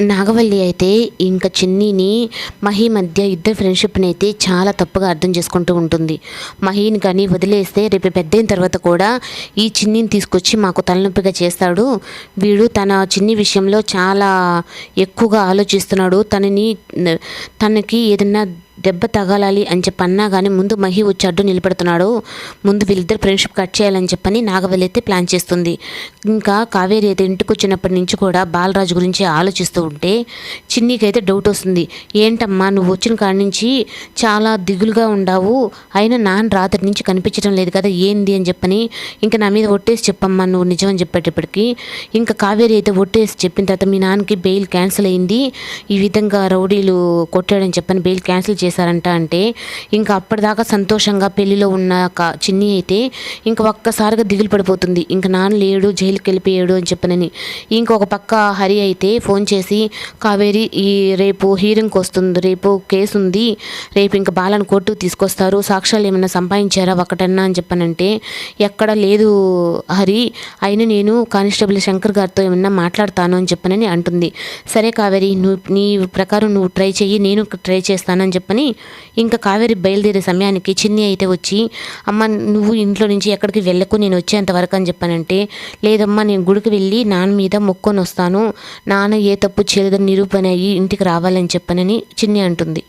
నాగవల్లి అయితే ఇంకా చిన్నీని మహి మధ్య ఇద్దరు ఫ్రెండ్షిప్ని అయితే చాలా తప్పుగా అర్థం చేసుకుంటూ ఉంటుంది. మహిని కానీ వదిలేస్తే రేపు పెద్ద అయిన తర్వాత కూడా ఈ చిన్నిని తీసుకొచ్చి మాకు తలనొప్పిగా చేస్తాడు. వీడు తన చిన్ని విషయంలో చాలా ఎక్కువగా ఆలోచిస్తున్నాడు. తనని తనకి ఏదన్నా దెబ్బ తగలాలి అని చెప్పి అన్నా కానీ ముందు మహి వచ్చి అడ్డు నిలబెడుతున్నాడు. ముందు వీళ్ళిద్దరు ఫ్రెండ్షిప్ కట్ చేయాలని చెప్పని నాగవల్లి అయితే ప్లాన్ చేస్తుంది. ఇంకా కావేరి అయితే ఇంటికి వచ్చినప్పటి నుంచి కూడా బాలరాజు గురించి ఆలోచిస్తూ ఉంటే చిన్నికి అయితే డౌట్ వస్తుంది. ఏంటమ్మా నువ్వు వచ్చిన కాడి నుంచి చాలా దిగులుగా ఉండావు. అయినా నాన్న రాత్రి నుంచి కనిపించడం లేదు కదా ఏంది అని చెప్పని ఇంకా నా మీద ఒట్టేసి చెప్పమ్మా నువ్వు నిజం అని చెప్పేటప్పటికి. ఇంకా కావేరి అయితే ఒట్టేసి చెప్పిన తర్వాత మీ నాన్నకి బెయిల్ క్యాన్సిల్ అయింది. ఈ విధంగా రౌడీలు కొట్టాడని చెప్పని బెయిల్ క్యాన్సిల్ చేశారంట అంటే ఇంకా అప్పటిదాకా సంతోషంగా పెళ్ళిలో ఉన్న చిన్ని అయితే ఇంకా ఒక్కసారిగా దిగులు పడిపోతుంది. ఇంకా నాన్న లేడు జైలుకి వెళ్ళిపోయాడు అని చెప్పనని. ఇంకొక పక్క హరి అయితే ఫోన్ చేసి కావేరి ఈ రేపు హీరింగ్కి వస్తుంది రేపు కేసు ఉంది. రేపు ఇంకా బాలను కోర్టు తీసుకొస్తారు. సాక్ష్యాలు ఏమైనా సంపాదించారా ఒకటన్నా? అని చెప్పనంటే ఎక్కడ లేదు హరి. అయినా నేను కానిస్టేబుల్ శంకర్ గారితో ఏమన్నా మాట్లాడతాను అని చెప్పనని అంటుంది. సరే కావేరి నువ్వు నీ ప్రకారం నువ్వు ట్రై చెయ్యి నేను ట్రై చేస్తానని చెప్పని ఇంకా కావేరి బయలుదేరే సమయానికి చిన్ని అయితే వచ్చి అమ్మ నువ్వు ఇంట్లో నుంచి ఎక్కడికి వెళ్ళకు నేను వచ్చేంత వరకు అని చెప్పానంటే లేదమ్మా నేను గుడికి వెళ్ళి నాన్న మీద మొక్కొని వస్తాను. నాన్న ఏ తప్పు చేయలేదని నిరూపణ అయ్యి ఇంటికి రావాలని చెప్పనని చిన్ని అంటుంది.